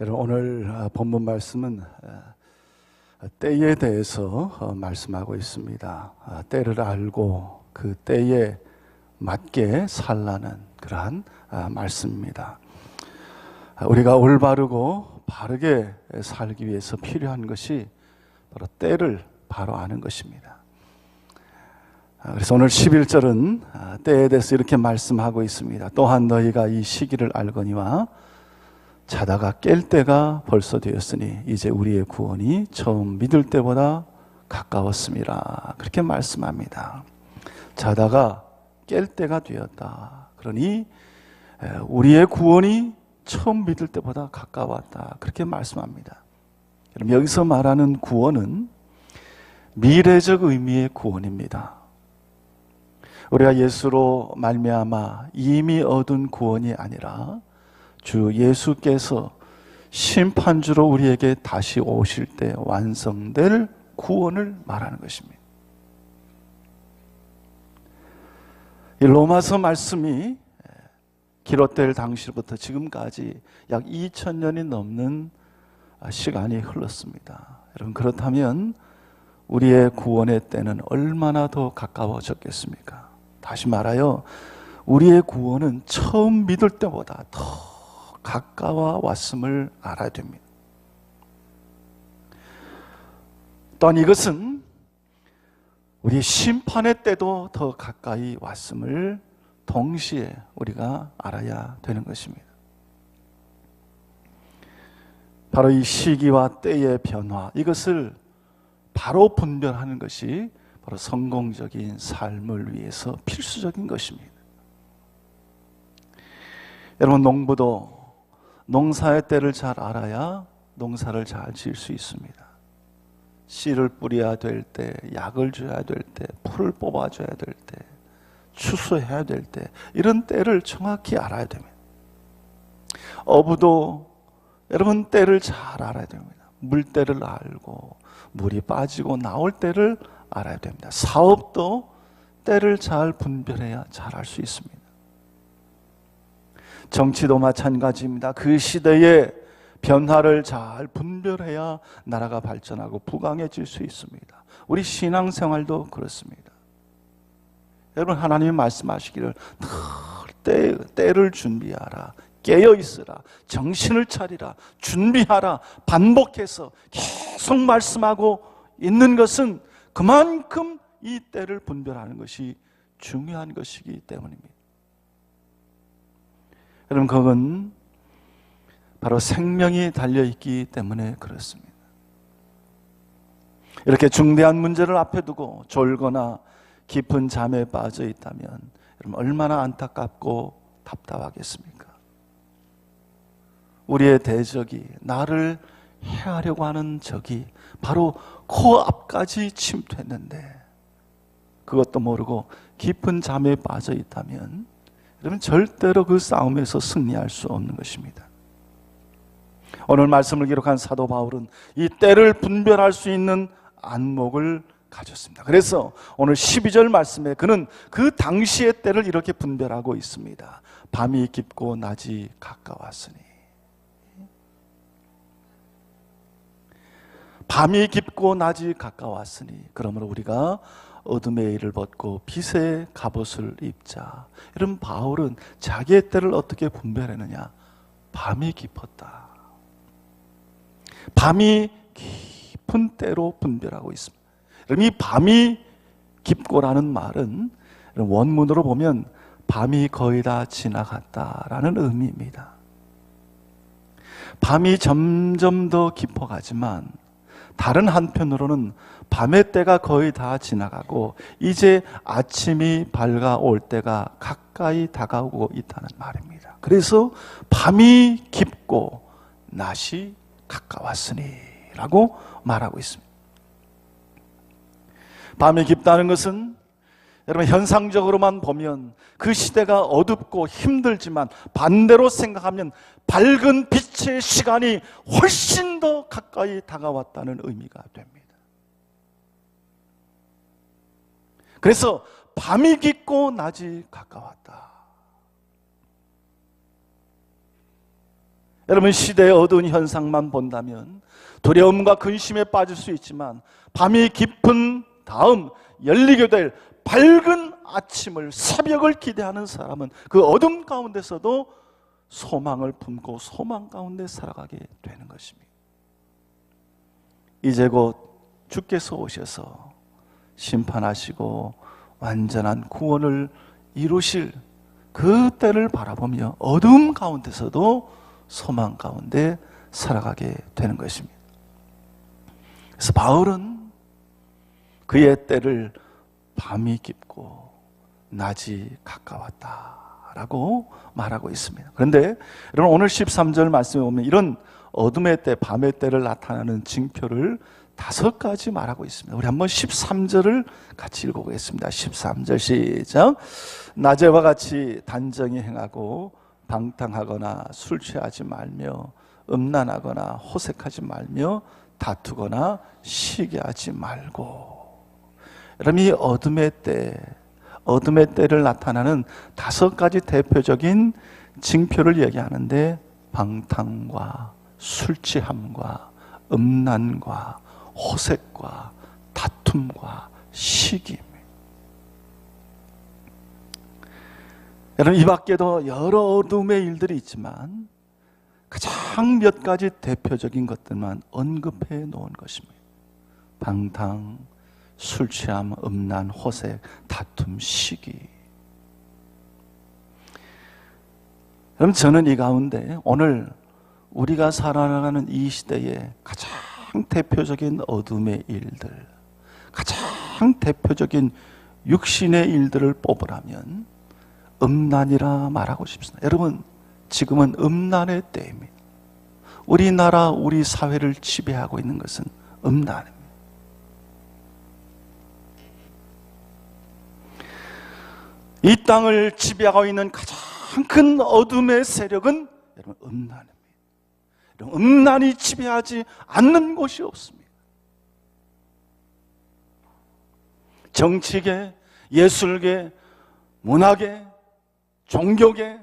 오늘 아, 본문 말씀은 아, 때에 대해서 어, 말씀하고 있습니다. 아, 때를 알고 그 때에 맞게 살라는 그러한 아, 말씀입니다. 아, 우리가 올바르고 바르게 살기 위해서 필요한 것이 바로 때를 바로 아는 것입니다. 아, 그래서 오늘 11절은 아, 때에 대해서 이렇게 말씀하고 있습니다. 또한 너희가 이 시기를 알거니와 자다가 깰 때가 벌써 되었으니 이제 우리의 구원이 처음 믿을 때보다 가까웠습니다. 그렇게 말씀합니다. 자다가 깰 때가 되었다. 그러니 에, 우리의 구원이 처음 믿을 때보다 가까웠다. 그렇게 말씀합니다. 그럼 여기서 말하는 구원은 미래적 의미의 구원입니다. 우리가 예수로 말미암아 이미 얻은 구원이 아니라 주 예수께서 심판주로 우리에게 다시 오실 때 완성될 구원을 말하는 것입니다. 이 로마서 말씀이 기록될 당시부터 지금까지 약 2000년이 넘는 시간이 흘렀습니다. 여러분 그렇다면 우리의 구원의 때는 얼마나 더 가까워졌겠습니까? 다시 말하여 우리의 구원은 처음 믿을 때보다 더 가까워 왔음을 알아야 됩니다. 또한 이것은 우리 심판의 때도 더 가까이 왔음을 동시에 우리가 알아야 되는 것입니다. 바로 이 시기와 때의 변화, 이것을 바로 분별하는 것이 바로 성공적인 삶을 위해서 필수적인 것입니다. 여러분, 농부도 농사의 때를 잘 알아야 농사를 잘 지을 수 있습니다. 씨를 뿌려야 될 때, 약을 줘야 될 때, 풀을 뽑아줘야 될 때, 추수해야 될 때, 이런 때를 정확히 알아야 됩니다. 어부도 여러분 때를 잘 알아야 됩니다. 물때를 알고, 물이 빠지고 나올 때를 알아야 됩니다. 사업도 때를 잘 분별해야 잘 할 수 있습니다. 정치도 마찬가지입니다. 그 시대의 변화를 잘 분별해야 나라가 발전하고 부강해질 수 있습니다. 우리 신앙생활도 그렇습니다. 여러분 하나님이 말씀하시기를 때, 때를 준비하라. 깨어 있으라. 정신을 차리라. 준비하라. 반복해서 계속 말씀하고 있는 것은 그만큼 이 때를 분별하는 것이 중요한 것이기 때문입니다. 여러분, 그건 바로 생명이 달려있기 때문에 그렇습니다. 이렇게 중대한 문제를 앞에 두고 졸거나 깊은 잠에 빠져 있다면 여러분 얼마나 안타깝고 답답하겠습니까? 우리의 대적이 나를 해하려고 하는 적이 바로 코앞까지 침투했는데 그것도 모르고 깊은 잠에 빠져 있다면 여러분 절대로 그 싸움에서 승리할 수 없는 것입니다. 오늘 말씀을 기록한 사도 바울은 이 때를 분별할 수 있는 안목을 가졌습니다. 그래서 오늘 12절 말씀에 그는 그 당시의 때를 이렇게 분별하고 있습니다. 밤이 깊고 낮이 가까웠으니. 밤이 깊고 낮이 가까웠으니 그러므로 우리가 어둠의 일을 벗고 빛의 갑옷을 입자. 이런 바울은 자기의 때를 어떻게 분별했느냐? 밤이 깊었다. 밤이 깊은 때로 분별하고 있습니다. 이 밤이 깊고라는 말은 원문으로 보면 밤이 거의 다 지나갔다라는 의미입니다. 밤이 점점 더 깊어가지만 다른 한편으로는 밤의 때가 거의 다 지나가고 이제 아침이 밝아올 때가 가까이 다가오고 있다는 말입니다. 그래서 밤이 깊고 낮이 가까웠으니 라고 말하고 있습니다. 밤이 깊다는 것은 여러분 현상적으로만 보면 그 시대가 어둡고 힘들지만 반대로 생각하면 밝은 빛의 시간이 훨씬 더 가까이 다가왔다는 의미가 됩니다. 그래서 밤이 깊고 낮이 가까웠다. 여러분 시대의 어두운 현상만 본다면 두려움과 근심에 빠질 수 있지만 밤이 깊은 다음 열리게 될 밝은 아침을 새벽을 기대하는 사람은 그 어둠 가운데서도 소망을 품고 소망 가운데 살아가게 되는 것입니다. 이제 곧 주께서 오셔서 심판하시고 완전한 구원을 이루실 그 때를 바라보며 어둠 가운데서도 소망 가운데 살아가게 되는 것입니다. 그래서 바울은 그의 때를 밤이 깊고 낮이 가까웠다라고 말하고 있습니다. 그런데 여러분 오늘 13절 말씀에 보면 이런 어둠의 때, 밤의 때를 나타나는 징표를 다섯 가지 말하고 있습니다. 우리 한번 13절을 같이 읽어보겠습니다. 13절 시작. 낮에와 같이 단정히 행하고 방탕하거나 술 취하지 말며 음란하거나 호색하지 말며 다투거나 시기하지 말고 여러분 이 어둠의 때 어둠의 때를 나타나는 다섯 가지 대표적인 징표를 얘기하는데 방탕과 술 취함과 음란과 호색과 다툼과 시기 여러분 이 밖에도 여러 어둠의 일들이 있지만 가장 몇 가지 대표적인 것들만 언급해 놓은 것입니다. 방탕, 술 취함, 음란, 호색, 다툼, 시기. 그럼 저는 이 가운데 오늘 우리가 살아가는 이 시대에 가장 대표적인 어둠의 일들, 가장 대표적인 육신의 일들을 뽑으라면 음란이라 말하고 싶습니다. 여러분, 지금은 음란의 때입니다. 우리나라, 우리 사회를 지배하고 있는 것은 음란입니다. 이 땅을 지배하고 있는 가장 큰 어둠의 세력은 여러분 음란입니다. 음란이 지배하지 않는 곳이 없습니다. 정치계, 예술계, 문화계, 종교계,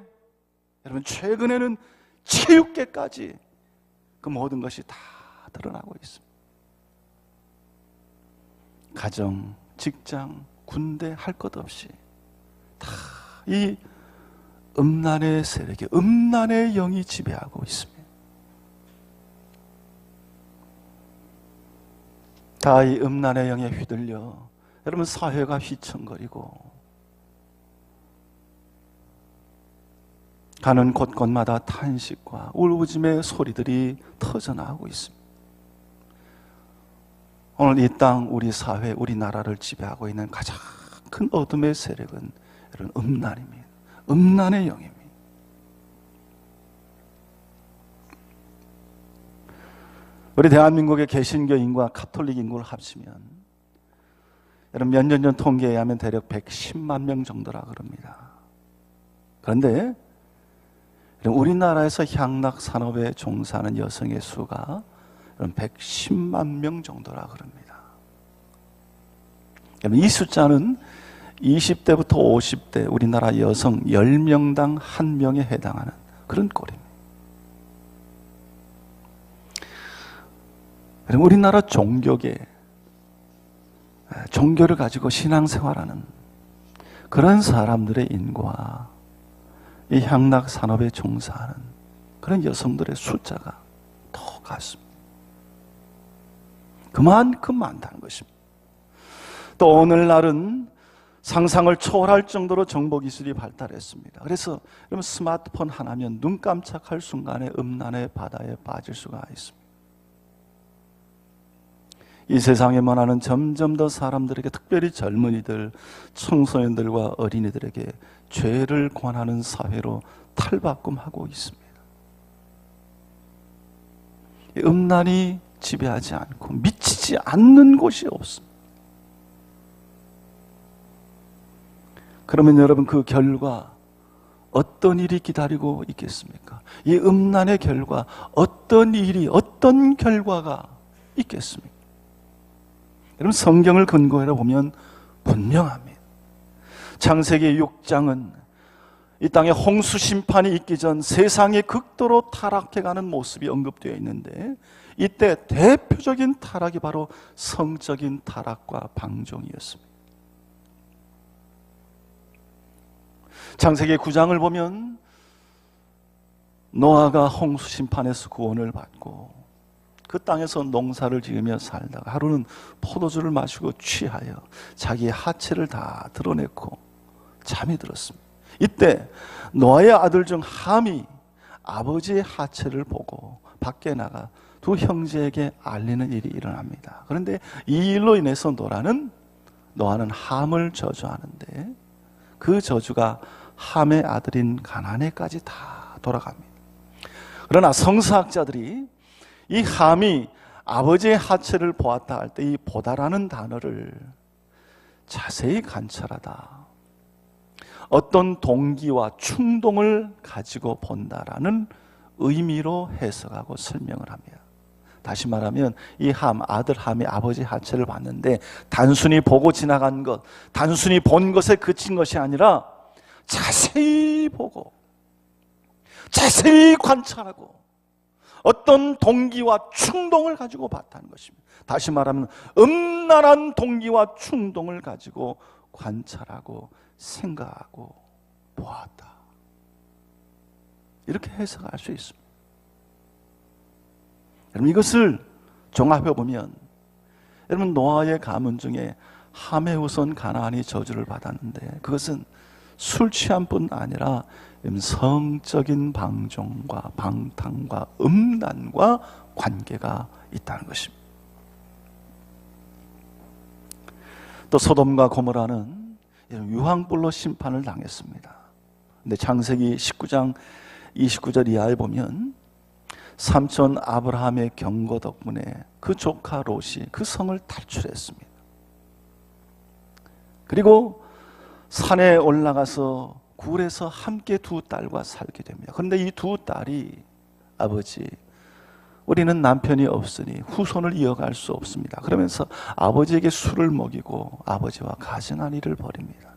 여러분 최근에는 체육계까지 그 모든 것이 다 드러나고 있습니다. 가정, 직장, 군대 할 것 없이 다 이 음란의 세력이 음란의 영이 지배하고 있습니다. 다 이 음란의 영에 휘둘려 여러분 사회가 휘청거리고 가는 곳곳마다 탄식과 울부짐의 소리들이 터져나오고 있습니다. 오늘 이 땅, 우리 사회, 우리 나라를 지배하고 있는 가장 큰 어둠의 세력은 이런 음란입니다. 음란의 영입니다. 우리 대한민국의 개신교인과 카톨릭 인구를 합치면 여러분 몇 년 전 통계에 의하면 대략 110만 명 정도라 그럽니다. 그런데 우리나라에서 향락 산업에 종사하는 여성의 수가 110만 명 정도라 그럽니다. 이 숫자는 20대부터 50대 우리나라 여성 10명당 1명에 해당하는 그런 꼴입니다. 우리나라 종교계, 종교를 가지고 신앙생활하는 그런 사람들의 인구와 이 향락 산업에 종사하는 그런 여성들의 숫자가 더 같습니다. 그만큼 많다는 것입니다. 또 오늘날은 상상을 초월할 정도로 정보기술이 발달했습니다. 그래서 스마트폰 하나면 눈 깜짝할 순간에 음란의 바다에 빠질 수가 있습니다. 이 세상에 만하는 점점 더 사람들에게 특별히 젊은이들, 청소년들과 어린이들에게 죄를 권하는 사회로 탈바꿈하고 있습니다. 음란이 지배하지 않고 미치지 않는 곳이 없습니다. 그러면 여러분 그 결과 어떤 일이 기다리고 있겠습니까? 이 음란의 결과 어떤 일이 어떤 결과가 있겠습니까? 여러분 성경을 근거해 보면 분명합니다. 창세기 6장은 이 땅에 홍수 심판이 있기 전 세상이 극도로 타락해가는 모습이 언급되어 있는데 이때 대표적인 타락이 바로 성적인 타락과 방종이었습니다. 창세기 9장을 보면 노아가 홍수 심판에서 구원을 받고 그 땅에서 농사를 지으며 살다가 하루는 포도주를 마시고 취하여 자기 하체를 다 드러냈고 잠이 들었습니다. 이때 노아의 아들 중 함이 아버지의 하체를 보고 밖에 나가 두 형제에게 알리는 일이 일어납니다. 그런데 이 일로 인해서 노라는 노아는 함을 저주하는데 그 저주가 함의 아들인 가나네까지 다 돌아갑니다. 그러나 성서학자들이 이 함이 아버지의 하체를 보았다 할 때 이 보다라는 단어를 자세히 관찰하다. 어떤 동기와 충동을 가지고 본다라는 의미로 해석하고 설명을 합니다. 다시 말하면 이 함, 아들 함이 아버지 하체를 봤는데 단순히 보고 지나간 것, 단순히 본 것에 그친 것이 아니라 자세히 보고 자세히 관찰하고 어떤 동기와 충동을 가지고 봤다는 것입니다. 다시 말하면 음란한 동기와 충동을 가지고 관찰하고 생각하고 보았다. 이렇게 해석할 수 있습니다. 여러분 이것을 종합해 보면 여러분 노아의 가문 중에 함의 우선 가나안이 저주를 받았는데 그것은 술 취함뿐 아니라 성적인 방종과 방탕과 음란과 관계가 있다는 것입니다. 또 소돔과 고모라는 유황불로 심판을 당했습니다. 근데 창세기 19장 29절 이하에 보면 삼촌 아브라함의 경고 덕분에 그 조카 롯이 그 성을 탈출했습니다. 그리고 산에 올라가서 굴에서 함께 두 딸과 살게 됩니다. 그런데 이 두 딸이 아버지 우리는 남편이 없으니 후손을 이어갈 수 없습니다. 그러면서 아버지에게 술을 먹이고 아버지와 가정한 일을 벌입니다.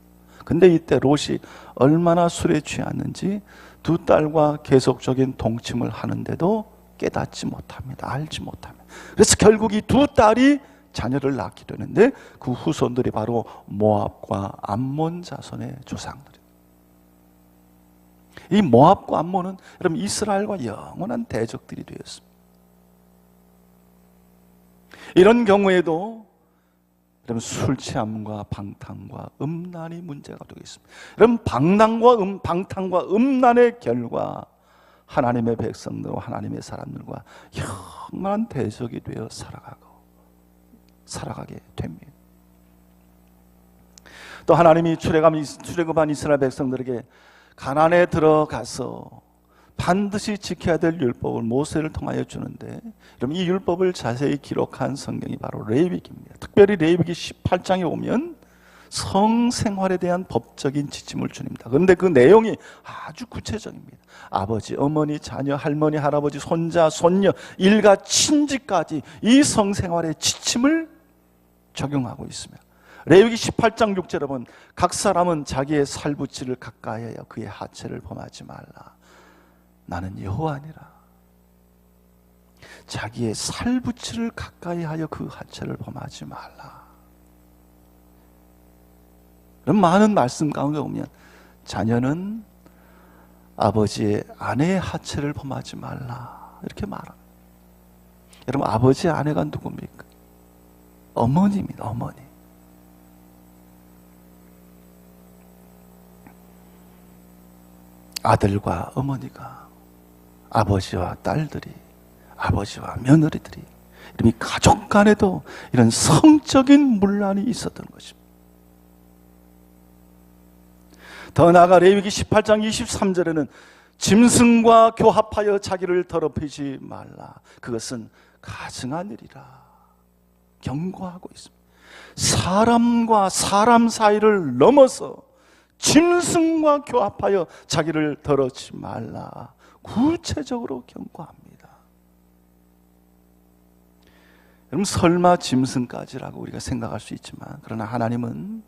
근데 이때 롯이 얼마나 술에 취했는지 두 딸과 계속적인 동침을 하는데도 깨닫지 못합니다. 알지 못합니다. 그래서 결국 이 두 딸이 자녀를 낳게 되는데 그 후손들이 바로 모압과 암몬 자손의 조상들 이. 이 모압과 암몬은 여러분 이스라엘과 영원한 대적들이 되었습니다. 이런 경우에도 여러분 술 취함과 방탕과 음란이 문제가 되겠습니다. 여러분 방랑과 음 방탕과 음란의 결과 하나님의 백성들과 하나님의 사람들과 영원한 대적이 되어 살아가고 살아가게 됩니다. 또 하나님이 출애굽 출애굽한 이스라엘 백성들에게 가난에 들어가서 반드시 지켜야 될 율법을 모세를 통하여 주는데 여러분 이 율법을 자세히 기록한 성경이 바로 레위기입니다. 특별히 레위기 18장에 오면 성생활에 대한 법적인 지침을 주닙니다. 그런데 그 내용이 아주 구체적입니다. 아버지, 어머니, 자녀, 할머니, 할아버지, 손자, 손녀, 일가, 친지까지 이 성생활의 지침을 적용하고 있습니다. 레위기 18장 6절에 보면 각 사람은 자기의 살부치를 가까이 하여 그의 하체를 범하지 말라. 나는 여호와니라. 자기의 살부치를 가까이 하여 그 하체를 범하지 말라. 그런 많은 말씀 가운데 보면 자녀는 아버지의 아내의 하체를 범하지 말라. 이렇게 말합니다. 여러분, 아버지의 아내가 누굽니까? 어머니입니다, 어머니. 아들과 어머니가 아버지와 딸들이, 아버지와 며느리들이, 이런 가족 간에도 이런 성적인 문란이 있었던 것입니다. 더 나아가 레위기 18장 23절에는 짐승과 교합하여 자기를 더럽히지 말라. 그것은 가증한 일이라. 경고하고 있습니다. 사람과 사람 사이를 넘어서 짐승과 교합하여 자기를 더럽히지 말라. 구체적으로 경고합니다. 여러분 설마 짐승까지라고 우리가 생각할 수 있지만 그러나 하나님은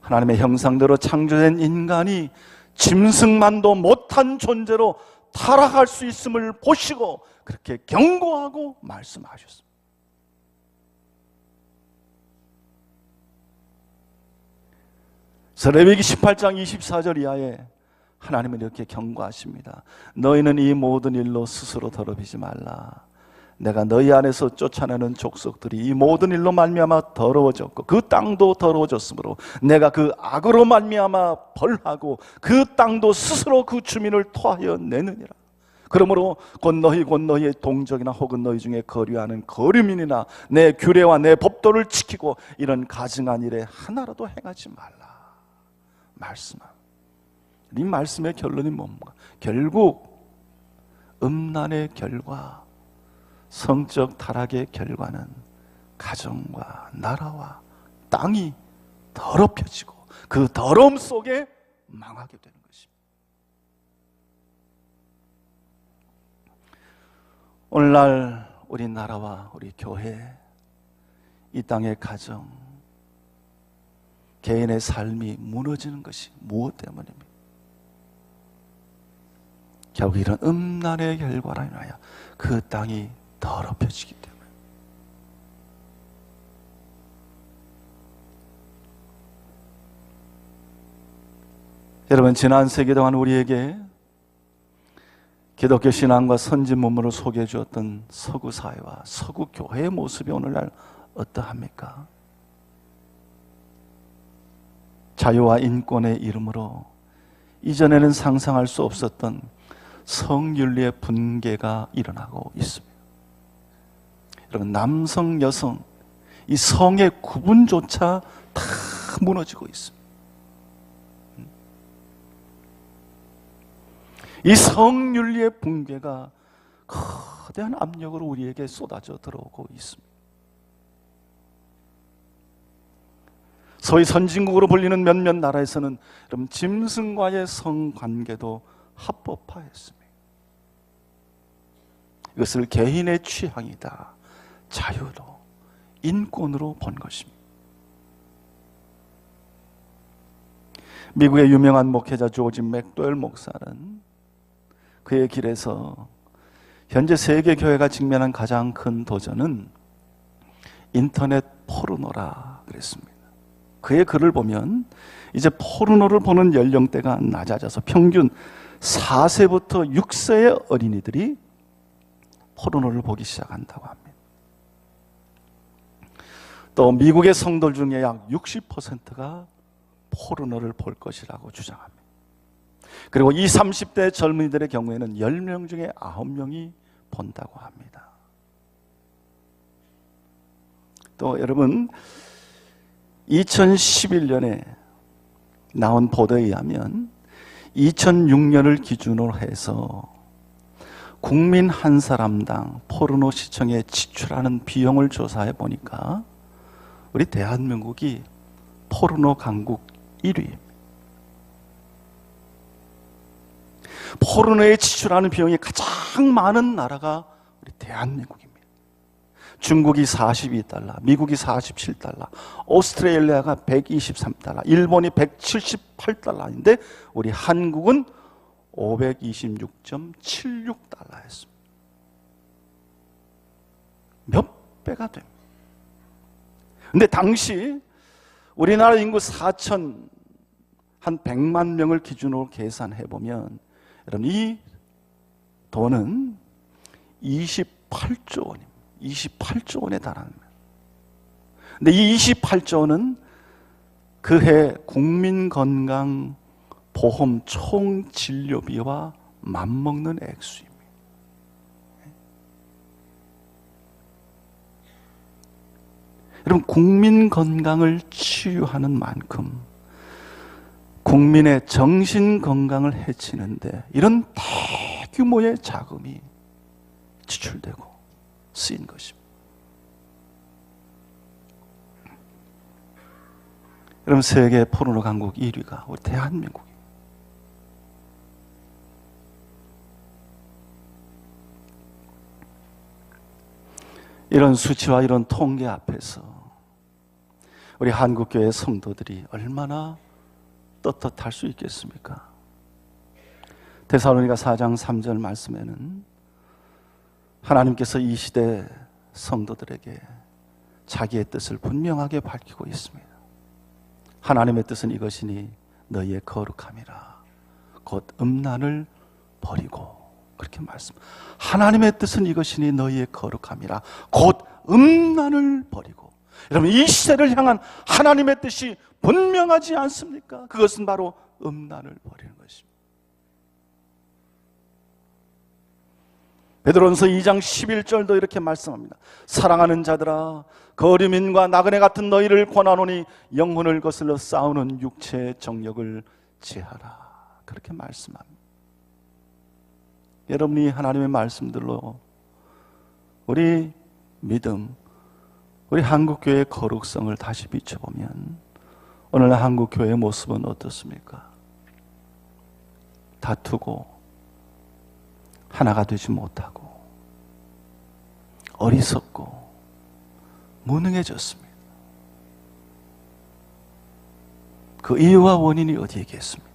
하나님의 형상대로 창조된 인간이 짐승만도 못한 존재로 타락할 수 있음을 보시고 그렇게 경고하고 말씀하셨습니다. 레위기 18장 24절 이하에 하나님은 이렇게 경고하십니다. 너희는 이 모든 일로 스스로 더럽히지 말라. 내가 너희 안에서 쫓아내는 족속들이 이 모든 일로 말미암아 더러워졌고 그 땅도 더러워졌으므로 내가 그 악으로 말미암아 벌하고 그 땅도 스스로 그 주민을 토하여 내느니라. 그러므로 곧 너희 곧 너희의 동족이나 혹은 너희 중에 거류하는 거류민이나 내 규례와 내 법도를 지키고 이런 가증한 일에 하나라도 행하지 말라. 말씀함. 이 말씀의 결론이 뭡니까? 결국 음란의 결과, 성적 타락의 결과는 가정과 나라와 땅이 더럽혀지고 그 더러움 속에 망하게 되는 것입니다. 오늘날 우리 나라와 우리 교회, 이 땅의 가정, 개인의 삶이 무너지는 것이 무엇 때문입니까? 결국 이런 음란의 결과로 인하여 그 땅이 더럽혀지기 때문에 여러분 지난 세기 동안 우리에게 기독교 신앙과 선진 문물을 소개해 주었던 서구 사회와 서구 교회의 모습이 오늘날 어떠합니까? 자유와 인권의 이름으로 이전에는 상상할 수 없었던 성윤리의 분계가 일어나고 있습니다. 여러분, 남성, 여성, 이 성의 구분조차 다 무너지고 있습니다. 이 성윤리의 붕괴가 거대한 압력으로 우리에게 쏟아져 들어오고 있습니다. 소위 선진국으로 불리는 몇몇 나라에서는 여러분 짐승과의 성관계도 합법화했습니다. 이것을 개인의 취향이다. 자유로, 인권으로 본 것입니다. 미국의 유명한 목회자 조지 맥도웰 목사는 그의 길에서 현재 세계 교회가 직면한 가장 큰 도전은 인터넷 포르노라 그랬습니다. 그의 글을 보면 이제 포르노를 보는 연령대가 낮아져서 평균 4세부터 6세의 어린이들이 포르노를 보기 시작한다고 합니다. 또 미국의 성도 중에 약 60%가 포르노를 볼 것이라고 주장합니다. 그리고 20, 30대 젊은이들의 경우에는 10명 중에 9명이 본다고 합니다. 또 여러분 2011년에 나온 보도에 의하면 2006년을 기준으로 해서 국민 한 사람당 포르노 시청에 지출하는 비용을 조사해 보니까 우리 대한민국이 포르노 강국 1위. 포르노에 지출하는 비용이 가장 많은 나라가 우리 대한민국입니다. 중국이 42달러, 미국이 47달러, 오스트레일리아가 123달러, 일본이 178달러인데 우리 한국은 526.76달러였습니다. 몇 배가 됩니다. 근데 당시 우리나라 인구 4천 한 100만 명을 기준으로 계산해 보면 여러분 이 돈은 28조 원입니다. 28조 원에 달합니다. 근데 이 28조는 그해 국민 건강 보험 총 진료비와 맞먹는 액수입니다. 여러분 국민 건강을 치유하는 만큼 국민의 정신 건강을 해치는데 이런 대규모의 자금이 지출되고 쓰인 것입니다. 여러분 세계 포르노 강국 1위가 우리 대한민국. 이런 수치와 이런 통계 앞에서 우리 한국교회 성도들이 얼마나 떳떳할 수 있겠습니까? 데살로니가 4장 3절 말씀에는 하나님께서 이 시대 성도들에게 자기의 뜻을 분명하게 밝히고 있습니다. 하나님의 뜻은 이것이니 너희의 거룩함이라. 곧 음란을 버리고 그렇게 말씀. 하나님의 뜻은 이것이니 너희의 거룩함이라. 곧 음란을 버리고. 여러분 이 시대를 향한 하나님의 뜻이 분명하지 않습니까? 그것은 바로 음란을 버리는 것입니다. 베드로전서 2장 11절도 이렇게 말씀합니다. 사랑하는 자들아 거류민과 나그네 같은 너희를 권하노니 영혼을 거슬러 싸우는 육체의 정력을 제하라. 그렇게 말씀합니다. 여러분이 하나님의 말씀들로 우리 믿음, 우리 한국교회의 거룩성을 다시 비춰보면 오늘 한국교회의 모습은 어떻습니까? 다투고 하나가 되지 못하고 어리석고 무능해졌습니다. 그 이유와 원인이 어디에 있겠습니까?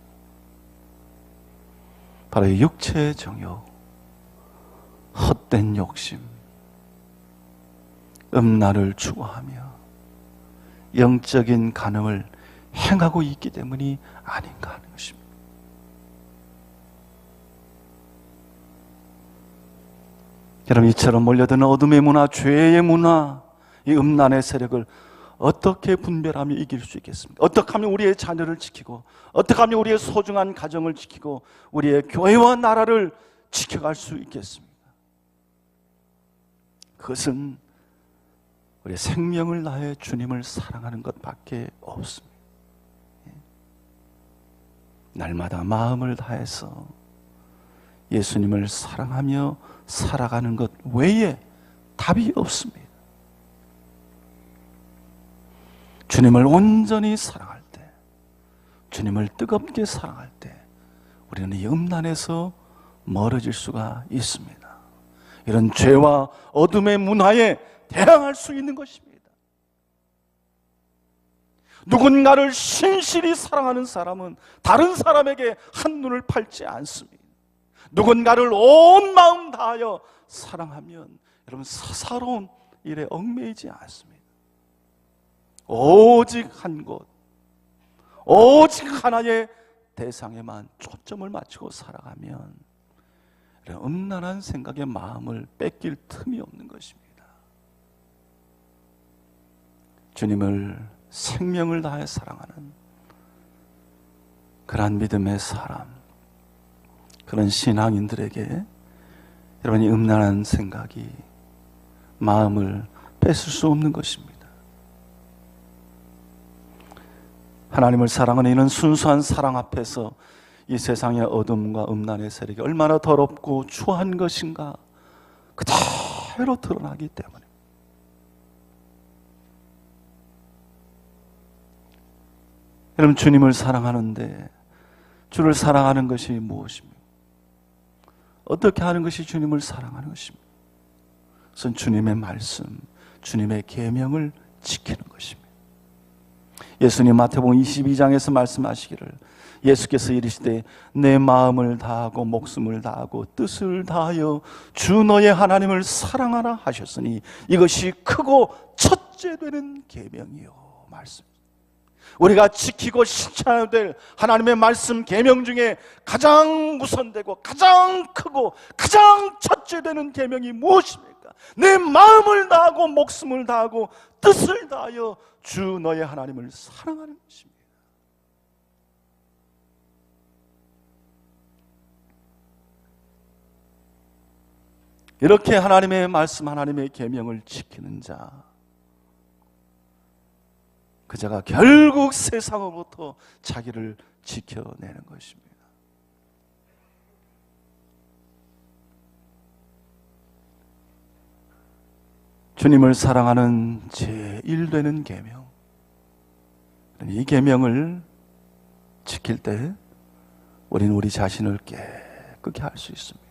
바로 육체의 정욕, 헛된 욕심, 음란을 추구하며 영적인 간음을 행하고 있기 때문이 아닌가 하는 것입니다. 여러분 이처럼 몰려드는 어둠의 문화, 죄의 문화, 이 음란의 세력을 어떻게 분별하며 이길 수 있겠습니까? 어떻게 하면 우리의 자녀를 지키고, 어떻게 하면 우리의 소중한 가정을 지키고, 우리의 교회와 나라를 지켜갈 수 있겠습니까? 그것은 우리 생명을 다해 주님을 사랑하는 것밖에 없습니다. 예. 날마다 마음을 다해서 예수님을 사랑하며 살아가는 것 외에 답이 없습니다. 주님을 온전히 사랑할 때, 주님을 뜨겁게 사랑할 때, 우리는 이 음란에서 멀어질 수가 있습니다. 이런 죄와 어둠의 문화에 대항할 수 있는 것입니다. 누군가를 신실히 사랑하는 사람은 다른 사람에게 한눈을 팔지 않습니다. 누군가를 온 마음 다하여 사랑하면 여러분 사사로운 일에 얽매이지 않습니다. 오직 한 곳, 오직 하나의 대상에만 초점을 맞추고 살아가면 음란한 생각에 마음을 뺏길 틈이 없는 것입니다. 주님을 생명을 다해 사랑하는 그러한 믿음의 사람, 그런 신앙인들에게 여러분 이 음란한 생각이 마음을 뺏을 수 없는 것입니다. 하나님을 사랑하는 이는 순수한 사랑 앞에서 이 세상의 어둠과 음란의 세력이 얼마나 더럽고 추한 것인가 그대로 드러나기 때문에 여러분 주님을 사랑하는데 주를 사랑하는 것이 무엇입니까? 어떻게 하는 것이 주님을 사랑하는 것입니까? 그것은 주님의 말씀, 주님의 계명을 지키는 것입니다. 예수님 마태복음 22장에서 말씀하시기를 예수께서 이르시되 내 마음을 다하고 목숨을 다하고 뜻을 다하여 주 너의 하나님을 사랑하라 하셨으니 이것이 크고 첫째 되는 계명이요 말씀. 우리가 지키고 실천해야 될 하나님의 말씀 계명 중에 가장 우선되고 가장 크고 가장 첫째 되는 계명이 무엇입니까? 내 마음을 다하고 목숨을 다하고 뜻을 다하여 주 너의 하나님을 사랑하는 것입니다. 이렇게 하나님의 말씀, 하나님의 계명을 지키는 자, 그 자가 결국 세상으로부터 자기를 지켜내는 것입니다. 주님을 사랑하는 제1되는 계명. 이 계명을 지킬 때 우리는 우리 자신을 깨끗게 할수 있습니다.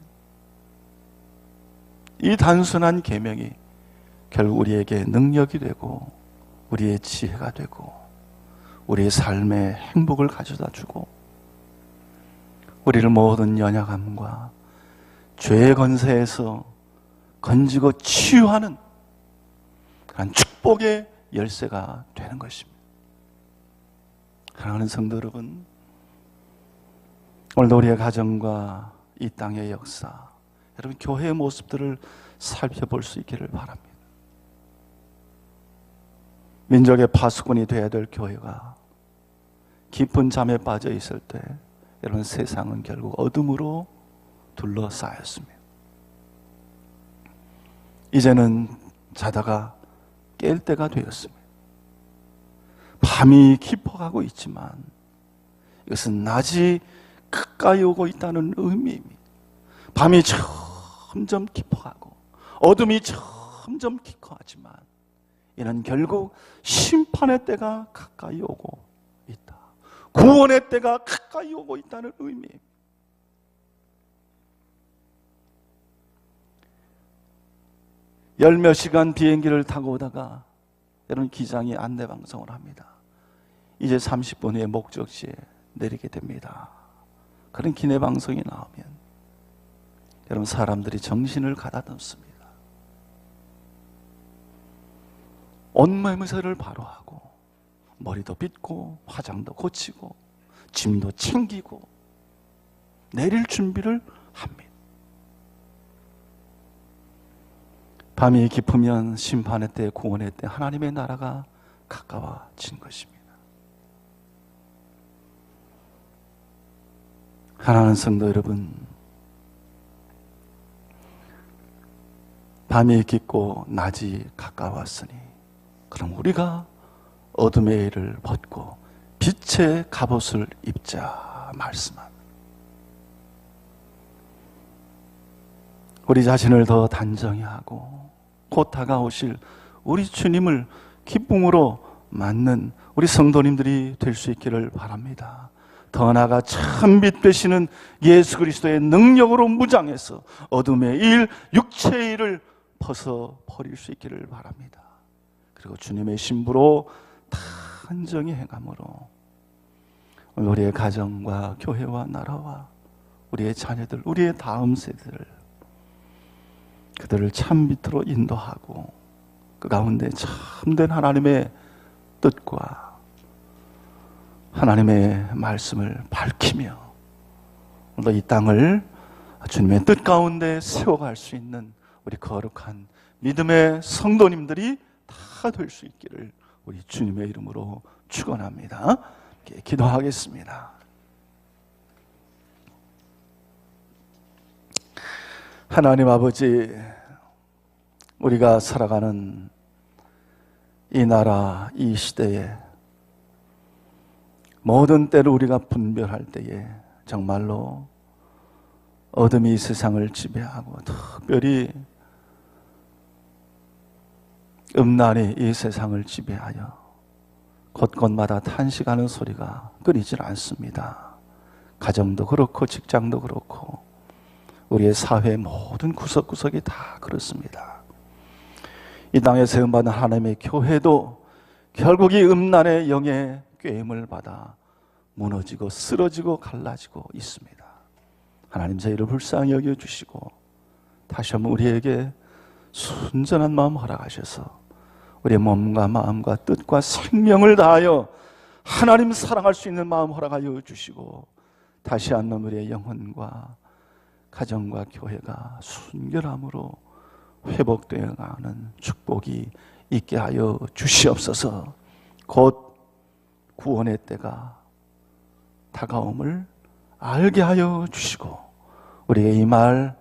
이 단순한 계명이 결국 우리에게 능력이 되고 우리의 지혜가 되고 우리의 삶의 행복을 가져다 주고 우리를 모든 연약함과 죄의 건세에서 건지고 치유하는 그런 축복의 열쇠가 되는 것입니다. 사랑하는 성도 여러분, 오늘도 우리의 가정과 이 땅의 역사, 여러분 교회의 모습들을 살펴볼 수 있기를 바랍니다. 민족의 파수꾼이 되어야 될 교회가 깊은 잠에 빠져 있을 때 여러분 세상은 결국 어둠으로 둘러싸였습니다. 이제는 자다가 깰 때가 되었습니다. 밤이 깊어가고 있지만 이것은 낮이 가까이 오고 있다는 의미입니다. 밤이 점점 깊어가고 어둠이 점점 깊어하지만 이는 결국 심판의 때가 가까이 오고 있다. 구원의 때가 가까이 오고 있다는 의미입니다. 열몇 시간 비행기를 타고 오다가 여러분 기장이 안내 방송을 합니다. 이제 30분 후에 목적지에 내리게 됩니다. 그런 기내 방송이 나오면 여러분 사람들이 정신을 가다듬습니다. 온몸의서를 바로 하고 머리도 빗고 화장도 고치고 짐도 챙기고 내릴 준비를 합니다. 밤이 깊으면 심판의 때, 구원의 때 하나님의 나라가 가까워진 것입니다. 하나는 성도 여러분, 밤이 깊고 낮이 가까웠으니 그럼 우리가 어둠의 일을 벗고 빛의 갑옷을 입자 말씀합니다. 우리 자신을 더 단정히 하고 곧 다가오실 우리 주님을 기쁨으로 맞는 우리 성도님들이 될 수 있기를 바랍니다. 더 나아가 참빛 되시는 예수 그리스도의 능력으로 무장해서 어둠의 일, 육체의 일을 벗어 버릴 수 있기를 바랍니다. 그리고 주님의 신부로 단정히 행함으로 우리의 가정과 교회와 나라와 우리의 자녀들, 우리의 다음 세대를 그들을 참 밑으로 인도하고 그 가운데 참된 하나님의 뜻과 하나님의 말씀을 밝히며 오늘도 이 땅을 주님의 뜻 가운데 세워갈 수 있는 우리 거룩한 믿음의 성도님들이 다 될 수 있기를 우리 주님의 이름으로 축원합니다. 기도하겠습니다. 하나님 아버지, 우리가 살아가는 이 나라, 이 시대에 모든 때를 우리가 분별할 때에 정말로 어둠이 세상을 지배하고 특별히 음란이 이 세상을 지배하여 곳곳마다 탄식하는 소리가 끊이질 않습니다. 가정도 그렇고 직장도 그렇고 우리의 사회 모든 구석구석이 다 그렇습니다. 이 땅에 세움받은 하나님의 교회도 결국 이 음란의 영의 꾀임을 받아 무너지고 쓰러지고 갈라지고 있습니다. 하나님 저희를 불쌍히 여겨주시고 다시 한번 우리에게 순전한 마음 허락하셔서 우리의 몸과 마음과 뜻과 생명을 다하여 하나님 사랑할 수 있는 마음 허락하여 주시고 다시 한번 우리의 영혼과 가정과 교회가 순결함으로 회복되어 가는 축복이 있게 하여 주시옵소서. 곧 구원의 때가 다가옴을 알게 하여 주시고 우리의 이 말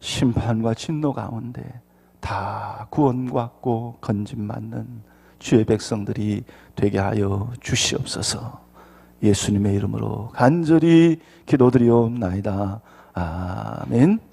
심판과 진노 가운데 다 구원받고 건짐받는 주의 백성들이 되게 하여 주시옵소서. 예수님의 이름으로 간절히 기도드리옵나이다. 아멘.